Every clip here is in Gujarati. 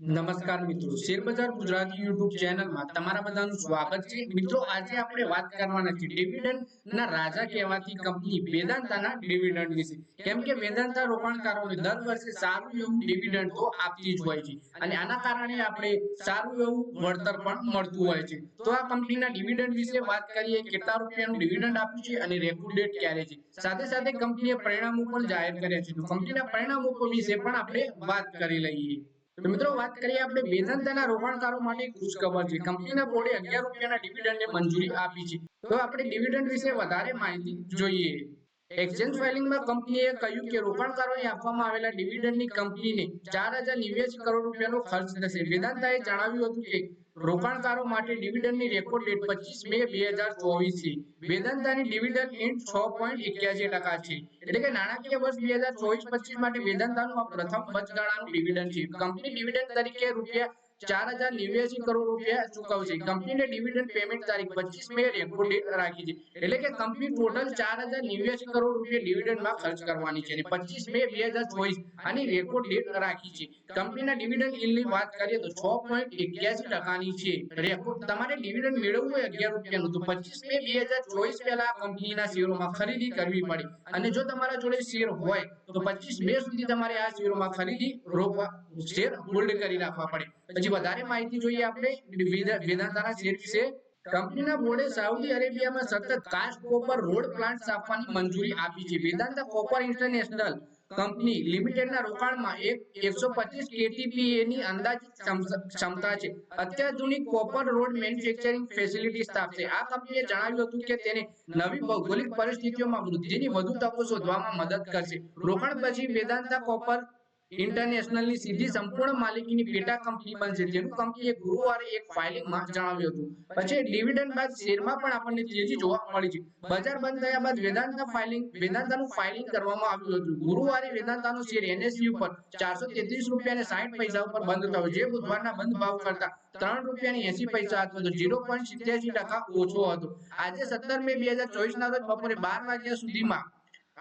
નમસ્કાર મિત્રો, શેરબજાર ગુજરાતી યુટ્યુબ ચેનલમાં તમારા બધાનું સ્વાગત છે. મિત્રો, આજે આપણે વાત કરવાના છે ડિવિડન્ડ ના રાજા કહેવાતી કંપની વેદાંતાના ડિવિડન્ડ વિશે. કેમ કે વેદાંતા રોકાણકારોને દર વર્ષે સારું એવું ડિવિડન્ડ તો આપતી જ હોય છે અને આના કારણે આપણે સારું એવું વળતર પણ મળતું હોય છે. તો આ કંપનીના ડિવિડન્ડ વિશે વાત કરીએ, કેટલા રૂપિયાનું ડિવિડન્ડ આપ્યું છે અને રેકોર્ડ ડેટ ક્યારે છે. સાથે સાથે કંપનીએ પરિણામો પણ જાહેર કર્યા છે. તો કંપનીના પરિણામો વિશે પણ આપણે વાત કરી લઈએ. મિત્રો, વાત કરીએ આપણે વેદાંતાના રોકાણકારો માટે ખુશખબર છે. કંપનીના બોર્ડે અગિયાર રૂપિયાના ડિવિડન્ડને મંજૂરી આપી છે. તો આપણે ડિવિડન્ડ વિશે વધારે માહિતી જોઈએ. એક્સચેન્જ ફાઇલિંગમાં કંપનીએ કહ્યું કે રોકાણકારોને આપવામાં આવેલા ડિવિડન્ડની કંપનીને ચાર હજાર નેવ્યાસી કરોડ રૂપિયાનો ખર્ચ થશે. વેદાંતાએ જણાવ્યું હતું કે રોકાણકારો માટે ડિવિડન્ડની રેકોર્ડ ડેટ પચીસ મે બે હજાર ચોવીસ છે વેદાંતાની ડિવિડન્ડ ઇન્ટ છ પોઈન્ટ એક્યાસી ટકા છે. એટલે કે નાણાકીય વર્ષ બે હજાર ચોવીસ પચીસ માટે વેદાંતાનું આ પ્રથમ વચગાળાનું ડિવિડન્ડ છે. કંપની ડિવિડન્ડ તરીકે રૂપિયા ચાર હજાર નેવ્યાસી કરોડ રૂપિયા ચૂકવશે. કંપનીને ડિવિડન્ડ પેમેન્ટ તારીખ પચીસ મે રેકોર્ડ રાખી છે. એટલે કે કંપની ટોટલ ચાર હજાર નેવ્યાસી કરોડ રૂપિયા ડિવિડન્ડમાં ખર્ચ કરવાની છે. પચીસ મે બે હજાર ચોવીસ આની રેકોર્ડ ડેટ રાખી છે. કંપનીના ડિવિડન્ડ yield ની વાત કરીએ તો છ પોઈન્ટ એક્યાસી ટકાની છે. રેકોર્ડ તમારે ડિવિડન્ડ મેળવવું હોય અગિયાર રૂપિયાનું, તો પચીસ મે બે હજાર ચોવીસ પહેલા કંપનીના શેરોમાં ખરીદી કરવી પડે. અને જો તમારા જોડે શેર હોય, તો પચીસ મે સુધી તમારે આ શેરોમાં ખરીદી રોકવા, શેર હોલ્ડ કરી રાખવા પડે. પછી વધારે માહિતી જોઈએ આપણે વેદાંતાના શેર વિશે. કંપનીના બોર્ડે સાઉદી અરેબિયામાં સતત કાસ્ટ કોપર રોડ પ્લાન્ટ સ્થાપવાની મંજૂરી આપી છે. વેદાંતા કોપર ઇન્ટરનેશનલ કંપની લિમિટેડના રોકાણમાં એક, એકસો પચીસ કેટીપીએ ની અંદાજિત ક્ષમતા છે. અત્યાધુનિક કોપર રોડ મેન્યુફેક્ચરિંગ ફેસિલિટી સ્થાપશે. આ કંપનીએ જણાવ્યું હતું કે તેને નવી ભૌગોલિક પરિસ્થિતિઓમાં વૃદ્ધિની વધુ તકો શોધવામાં મદદ કરશે. રોકાણ પછી વેદાંતા કોપર ઇન્ટરનેશનલની સીધી સંપૂર્ણ માલિકીની પેટા કંપની બનશે તેનું કંપનીએ ગુરુવારે એક ફાઇલિંગમાં જણાવ્યું હતું. પછી ડિવિડન્ડ બાદ શેરમાં પણ આપણને તેજી જોવા મળી છે. બજાર બંધ થયા બાદ વેદાંતના ફાઇલિંગ વેદાંતાનું ફાઇલિંગ કરવામાં આવ્યું હતું. ગુરુવારે વેદાંતાનો શેર એનએસયુ પર ચારસો તેત્રીસ રૂપિયા અને સાઠ પૈસા ઉપર બંધ થયો. જે બુધવારના બંધ ભાવ કરતા ત્રણ રૂપિયાની એસી પૈસા હતો. તો ઝીરો પોઈન્ટ સિત્યાસી ટકા ઓછો હતો. આજે સત્તર મે બે હજાર ચોવીસ ના રોજ બપોરે બાર વાગ્યા સુધીમાં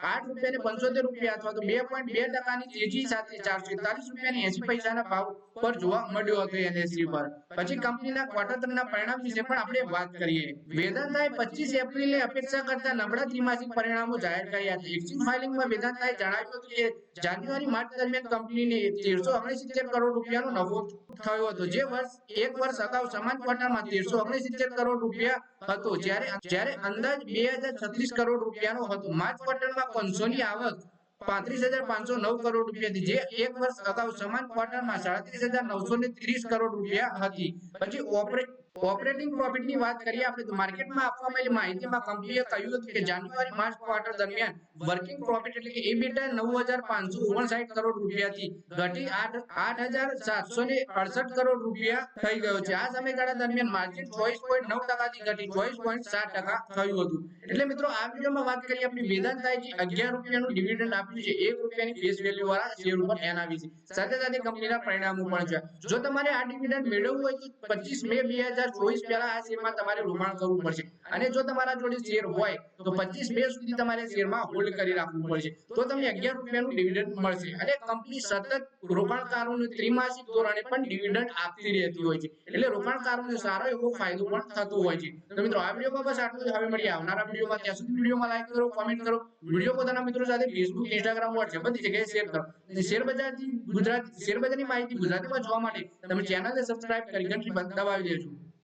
આઠ રૂપિયા ને પંચોતેર રૂપિયા અથવા તો બે પોઈન્ટ બે ટકાની તેજી સાથે ચારસો એકતાલીસ રૂપિયાની એસી પૈસાના ભાવ પર જોવા મળ્યો હતો એનએસસી પર. પછી કંપનીના ક્વાર્ટર ત્રણના પરિણામ વિશે પણ આપણે વાત કરીએ. વેદાંતાએ પચીસ એપ્રિલે અપેક્ષા કરતા નબળા ત્રિમાસિક પરિણામો જાહેર કર્યા હતા. એક્સિસ ફાઇલિંગમાં વેદાંતાએ જણાવ્યું હતું કે જાન્યુઆરી માર્ચ દરમિયાન કંપનીને તેરસો ઓગણસિત્તેર કરોડ રૂપિયાનો નફો થયો હતો. જે વર્ષ, એક વર્ષ અગાઉ સમાન ક્વાર્ટરમાં તેરસો ઓગણસિત્તેર કરોડ રૂપિયા હતો. જ્યારે જ્યારે અંદાજ બે હજાર છત્રીસ કરોડ રૂપિયાનો હતો. માર્ચ ક્વાર્ટરમાં કોન્સોની આવક પાંત્રીસ હજાર પાંચસો નવ કરોડ રૂપિયા હતી, જે એક વર્ષ અગાઉ સમાન ક્વાર્ટરમાં સાડત્રીસ હજાર નવસો ને ત્રીસ કરોડ રૂપિયા હતી. પછી ઓપરેટ ઓપરેટિંગ પ્રોફિટની વાત કરીએ આપણે તો માર્કેટમાં આપવામાં આવેલી માહિતીમાં કંપનીએ કહ્યું હતું કે જાન્યુઆરી, માર્ચ ક્વાર્ટર દરમિયાન વર્કિંગ પ્રોફિટ એટલે કે એબીટા નવ હજાર પાંચસો ઓગણસાઠ કરોડ રૂપિયાથી ઘટી આઠ હજાર સાતસો ને અડસઠ કરોડ રૂપિયા થઈ ગયો છે. આ સમયગાળા દરમિયાન માર્જિન ચોવીસ પોઈન્ટ નવ ટકાથી ઘટી ચોવીસ પોઈન્ટ સાત ટકા થયું હતું. એટલે મિત્રો, આ વિડીયોમાં વાત કરીએ આપણી વેદાંતાએ અગિયાર રૂપિયાનું ડિવિડન્ડ આપ્યું છે. એક રૂપિયાની ફેસ વેલ્યુ વાળા શેર ઉપર એનાવી છે. સાથે સાથે કંપનીના પરિણામો પણ છે. જો તમારે આ ડિવિડન્ડ મેળવવું હોય તો પચીસ મે બે હજાર ચોવીસ પહેલા આ શેરમાં તમારે રોકાણ કરવું પડશે. અને જો તમારા જોડે શેર હોય, તો પચીસ મે સુધી તમારે શેરમાં હોલ્ડ કરી રાખવું પડશે. તો તમને અગિયાર રૂપિયાનું ડિવિડન્ડ મળશે. અને કંપની સતત રોકાણકારોને ત્રિમાસિક ધોરણે પણ ડિવિડન્ડ આપતી રહેતી હોય છે. એટલે રોકાણકારોને સારો એવો ફાયદો પણ થતો હોય છે. તો મિત્રો, આ વિડીયોમાં બસ આટલું જ. હવે મળીએ આવનારા વિડીયોમાં. ત્યાં સુધી વિડીયોમાં લાઈક કરો કોમેન્ટ કરો. વીડિયો પોતાના મિત્રો સાથે ફેસબુક ઇન્સ્ટાગ્રામ વોટ્સએપ બધી જગ્યાએ શેર કરો. શેર બજારથી ગુજરાત શેર બજારની માહિતી ગુજરાતીમાં જોવા માટે તમે ચેનલને સબસ્ક્રાઇબ કરી ઘંટી દબાવી દેજો.